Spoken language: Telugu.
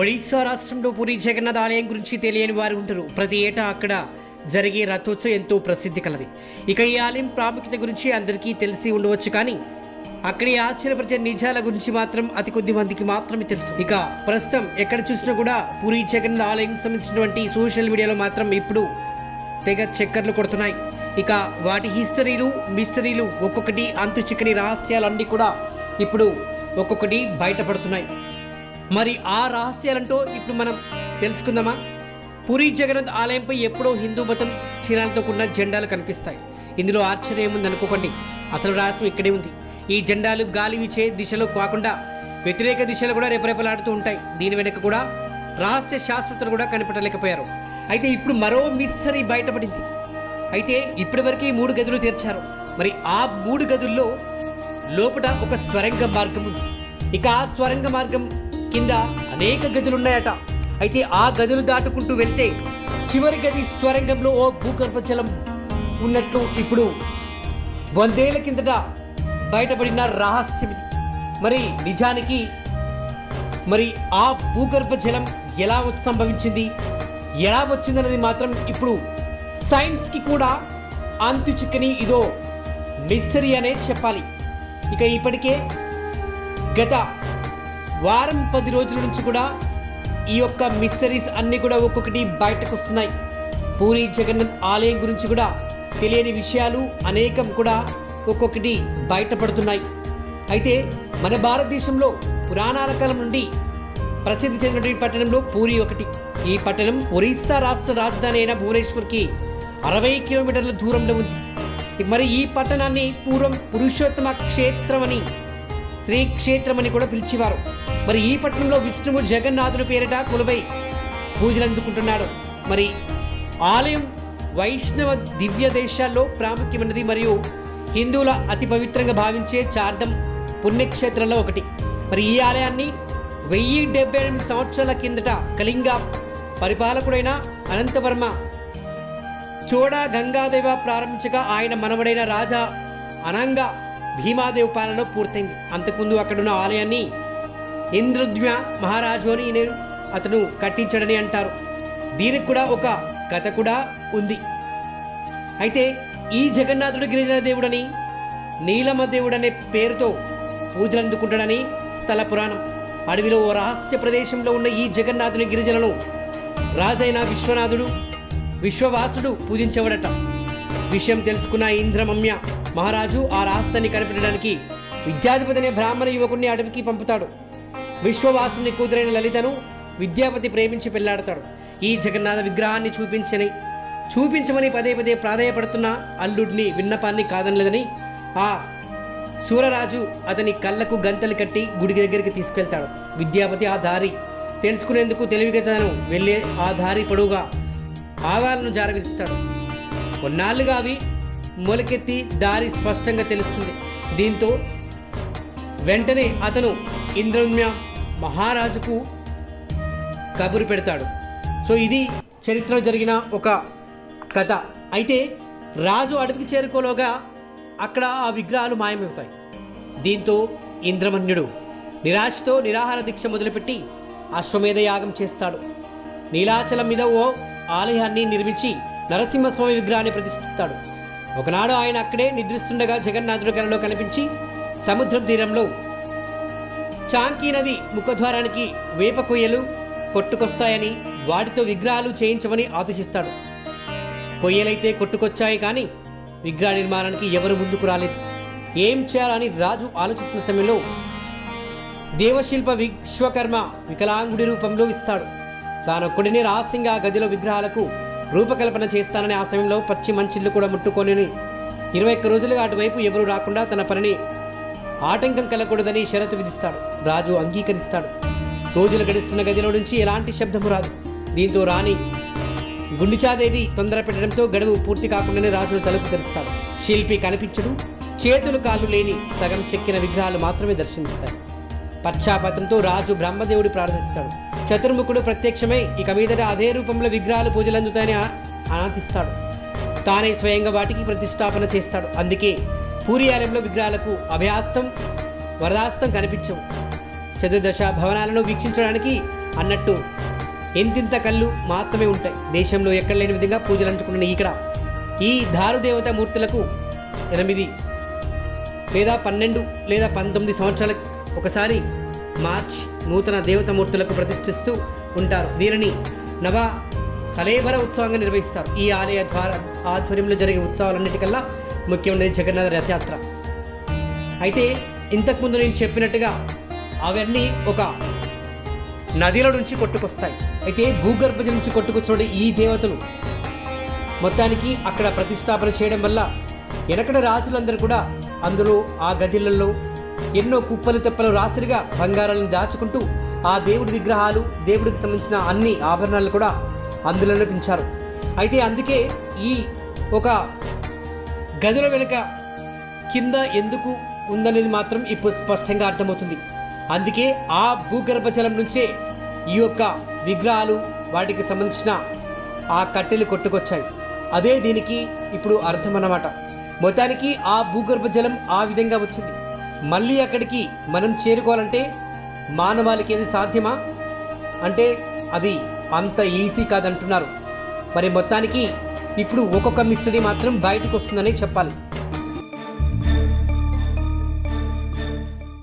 ఒడిశా రాష్ట్రంలో పూరి జగన్నాథ్ ఆలయం గురించి తెలియని వారు ఉంటారు. ప్రతి ఏటా అక్కడ జరిగే రథోత్సవం ఎంతో ప్రసిద్ధి కలది. ఇక ఈ ఆలయం ప్రాముఖ్యత గురించి అందరికీ తెలిసి ఉండవచ్చు కానీ అక్కడి ఆశ్చర్యపరిచే నిజాల గురించి మాత్రం అతి కొద్ది మందికి మాత్రమే తెలుసు. ఇక ప్రస్తుతం ఎక్కడ చూసినా కూడా పూరి జగన్నాథ్ ఆలయం సంబంధించినటువంటి సోషల్ మీడియాలో మాత్రం ఇప్పుడు తెగ చక్కర్లు కొడుతున్నాయి. ఇక వాటి హిస్టరీలు మిస్టరీలు ఒక్కొక్కటి అంతు చిక్కని రహస్యాలన్నీ కూడా ఇప్పుడు ఒక్కొక్కటి బయటపడుతున్నాయి. మరి ఆ రహస్యాలంటూ ఇప్పుడు మనం తెలుసుకుందామా? పూరి జగన్నాథ్ ఆలయంపై ఎప్పుడో హిందూ మతం చిహ్నాలతో కూడిన జెండాలు కనిపిస్తాయి. ఇందులో ఆశ్చర్యం అనుకోకండి. అసలు రహస్యం ఇక్కడే ఉంది. ఈ జెండాలు గాలి వీచే దిశలో కాకుండా వ్యతిరేక దిశలో కూడా రెపరెపలాడుతూ ఉంటాయి. దీని వెనుక కూడా రహస్య శాస్త్రతలు కూడా కనిపెట్టలేకపోయారు. అయితే ఇప్పుడు మరో మిస్టరీ బయటపడింది. అయితే ఇప్పటివరకు ఈ మూడు గదులు తీర్చారు. మరి ఆ మూడు గదుల్లో లోపల ఒక స్వరంగ మార్గం ఉంది. ఇక ఆ స్వరంగ మార్గం కింద అనేక గదులు ఉన్నాయట అయితే ఆ గదులు దాటుకుంటూ వెళ్తే చివరి గది స్వరంగంలో ఓ భూగర్భ జలం ఉన్నట్లు ఇప్పుడు వందేళ్ళ కిందట బయటపడిన రహస్యం ఇది. మరి నిజానికి మరి ఆ భూగర్భ జలం ఎలా సంభవించింది? ఎలా వచ్చిందన్నది మాత్రం ఇప్పుడు సైన్స్కి కూడా అంతు చిక్కని ఇదో మిస్టరీ అనే చెప్పాలి. ఇక ఇప్పటికే గత వారం పది రోజుల నుంచి కూడా ఈ యొక్క మిస్టరీస్ అన్నీ కూడా ఒక్కొక్కటి బయటకు వస్తున్నాయి. పూరి జగన్నాథ్ ఆలయం గురించి కూడా తెలియని విషయాలు అనేకం కూడా ఒక్కొక్కటి బయటపడుతున్నాయి. అయితే మన భారతదేశంలో పురాణాల కాలం నుండి ప్రసిద్ధి చెందినటువంటి పట్టణంలో పూరి ఒకటి. ఈ పట్టణం ఒరిస్సా రాష్ట్ర రాజధాని అయిన భువనేశ్వర్కి అరవై కిలోమీటర్ల దూరంలో ఉంది. మరి ఈ పట్టణాన్ని పూర్వం పురుషోత్తమ క్షేత్రం అని శ్రీ క్షేత్రం అని కూడా పిలిచేవారు. మరి ఈ పట్టణంలో విష్ణువు జగన్నాథుని పేరిట కొలువై పూజలు అందుకుంటున్నాడు. మరి ఆలయం వైష్ణవ దివ్య దేశాల్లో ప్రాముఖ్యమైనది మరియు హిందువుల అతి పవిత్రంగా భావించే చార్ధం పుణ్యక్షేత్రంలో ఒకటి. మరి ఈ ఆలయాన్ని వెయ్యి డెబ్బై ఎనిమిది సంవత్సరాల కిందట కళింగ పరిపాలకుడైన అనంతవర్మ చోడా గంగాదేవ ప్రారంభించగా ఆయన మనవడైన రాజా అనంగ భీమాదేవ్ పాలనలో పూర్తయింది. అంతకుముందు అక్కడున్న ఆలయాన్ని ఇంద్రద్వ్య మహారాజు అని నేను అతను కట్టించడని అంటారు. దీనికి కూడా ఒక కథ కూడా ఉంది. అయితే ఈ జగన్నాథుడు గిరిజన దేవుడని నీలమ దేవుడనే పేరుతో పూజలు అందుకుంటాడని స్థల పురాణం. అడవిలో ఓ రహస్య ప్రదేశంలో ఉన్న ఈ జగన్నాథుని గిరిజలను రాజైన విశ్వనాథుడు విశ్వవాసుడు పూజించవడట. విషయం తెలుసుకున్న ఇంద్రమమ్య మహారాజు ఆ రహస్యాన్ని కనిపెట్టడానికి విద్యాధిపతి అనే బ్రాహ్మణ యువకుడిని అడవికి పంపుతాడు. విశ్వవాసుని కూతురైన లలితను విద్యాపతి ప్రేమించి పెళ్ళాడతాడు. ఈ జగన్నాథ విగ్రహాన్ని చూపించని చూపించమని పదే పదే ప్రాధాయపడుతున్న అల్లుడిని విన్నపాన్ని కాదనలేదని ఆ సూరరాజు అతని కళ్ళకు గంతలు కట్టి గుడి దగ్గరికి తీసుకెళ్తాడు. విద్యాపతి ఆ దారి తెలుసుకునేందుకు తెలివిగతను వెళ్ళే ఆ దారి పొడవుగా ఆవాలను జారవిరుస్తాడు. కొన్నాళ్ళుగా అవి మొలకెత్తి దారి స్పష్టంగా తెలుస్తుంది. దీంతో వెంటనే అతను ఇంద్రమ్య మహారాజుకు కబురు పెడతాడు. సో ఇది చరిత్రలో జరిగిన ఒక కథ. అయితే రాజు అడవికి చేరుకోలోగా అక్కడ ఆ విగ్రహాలు మాయమవుతాయి. దీంతో ఇంద్రమన్యుడు నిరాశతో నిరాహార దీక్ష మొదలుపెట్టి అశ్వమేధ యాగం చేస్తాడు. నీలాచలం మీద ఓ ఆలయాన్ని నిర్మించి నరసింహస్వామి విగ్రహాన్ని ప్రతిష్ఠిస్తాడు. ఒకనాడు ఆయన అక్కడే నిద్రిస్తుండగా జగన్నాథుడు కలలో కనిపించి సముద్రం తీరంలో చాంకీ నది ముఖద్వారానికి వేప కొయ్యలు కొట్టుకొస్తాయని వాటితో విగ్రహాలు చేయించమని ఆదేశిస్తాడు. కొయ్యలైతే కొట్టుకొచ్చాయి కానీ విగ్రహ నిర్మాణానికి ఎవరు ముందుకు రాలేదు. ఏం చేయాలని రాజు ఆలోచిస్తున్న సమయంలో దేవశిల్ప విశ్వకర్మ వికలాంగుడి రూపంలో ఇస్తాడు. తానొక్కడినే రహస్యంగా గదిలో విగ్రహాలకు రూపకల్పన చేస్తానని ఆ సమయంలో పచ్చి మంచిళ్ళు కూడా ముట్టుకొని ఇరవై ఒక్క రోజులుగా అటువైపు ఎవరు రాకుండా తన పనిని ఆటంకం కలగకూడదని షరతు విధిస్తాడు. రాజు అంగీకరిస్తాడు. రోజులు గడుస్తున్న గదిలో నుంచి ఎలాంటి శబ్దము రాదు. దీంతో రాణి గుండిచాదేవి తొందర పెట్టడంతో గడువు పూర్తి కాకుండానే రాజును తలుపు తెరుస్తాడు. శిల్పి కనిపించడు. చేతులు కాళ్ళు లేని సగం చెక్కిన విగ్రహాలు మాత్రమే దర్శనిస్తాయి పశ్చాపతంతో రాజు బ్రహ్మదేవుడు ప్రార్థిస్తాడు. చతుర్ముఖుడు ప్రత్యక్షమై ఇక మీదట అదే రూపంలో విగ్రహాలు పూజలు అందుతాయని తానే స్వయంగా వాటికి ప్రతిష్టాపన చేస్తాడు. అందుకే పూరి ఆలయంలో విగ్రహాలకు అభయాస్తం వరదాస్తం కనిపించవు. చతుర్దశ భవనాలను వీక్షించడానికి అన్నట్టు ఎంతింత కళ్ళు మాత్రమే ఉంటాయి. దేశంలో ఎక్కడ లేని విధంగా పూజలు అంచుకున్న ఇక్కడ ఈ దారుదేవత మూర్తులకు ఎనిమిది లేదా పన్నెండు లేదా పంతొమ్మిది సంవత్సరాల ఒకసారి మార్చి నూతన దేవతామూర్తులకు ప్రతిష్ఠిస్తూ ఉంటారు. దీనిని నవ కలేబర ఉత్సవంగా నిర్వహిస్తారు. ఈ ఆలయ ద్వారా ఆధ్వర్యంలో జరిగే ఉత్సవాలన్నిటికల్లా ముఖ్యమైనది జగన్నాథ రథయాత్ర అయితే ఇంతకుముందు నేను చెప్పినట్టుగా అవన్నీ ఒక నదిలో నుంచి కొట్టుకొస్తాయి. అయితే భూగర్భజల నుంచి కొట్టుకొచ్చిన ఈ దేవతలు మొత్తానికి అక్కడ ప్రతిష్టాపన చేయడం వల్ల వెనకడ రాజులందరూ కూడా అందులో ఆ గదిలలో ఎన్నో కుప్పలు తెప్పలు రాసిరిగా బంగారాలను దాచుకుంటూ ఆ దేవుడి విగ్రహాలు దేవుడికి సంబంధించిన అన్ని ఆభరణాలు కూడా అందులోనే పెంచారు. అయితే అందుకే ఈ ఒక గదుల వెనుక కింద ఎందుకు ఉందనేది మాత్రం ఇప్పుడు స్పష్టంగా అర్థమవుతుంది. అందుకే ఆ భూగర్భ జలం నుంచే ఈ యొక్క విగ్రహాలు వాటికి సంబంధించిన ఆ కట్టెలు కొట్టుకొచ్చాయి. అదే దీనికి ఇప్పుడు అర్థం అన్నమాట మొత్తానికి ఆ భూగర్భ జలం ఆ విధంగా వచ్చింది. మళ్ళీ అక్కడికి మనం చేరుకోవాలంటే మానవాళికి అది సాధ్యమా? అంటే అది అంత ఈజీ కాదంటున్నారు. మరి మొత్తానికి ఇప్పుడు ఒక్కొక్క మిస్టరీ మాత్రం బయటకు వస్తుందని చెప్పాలి.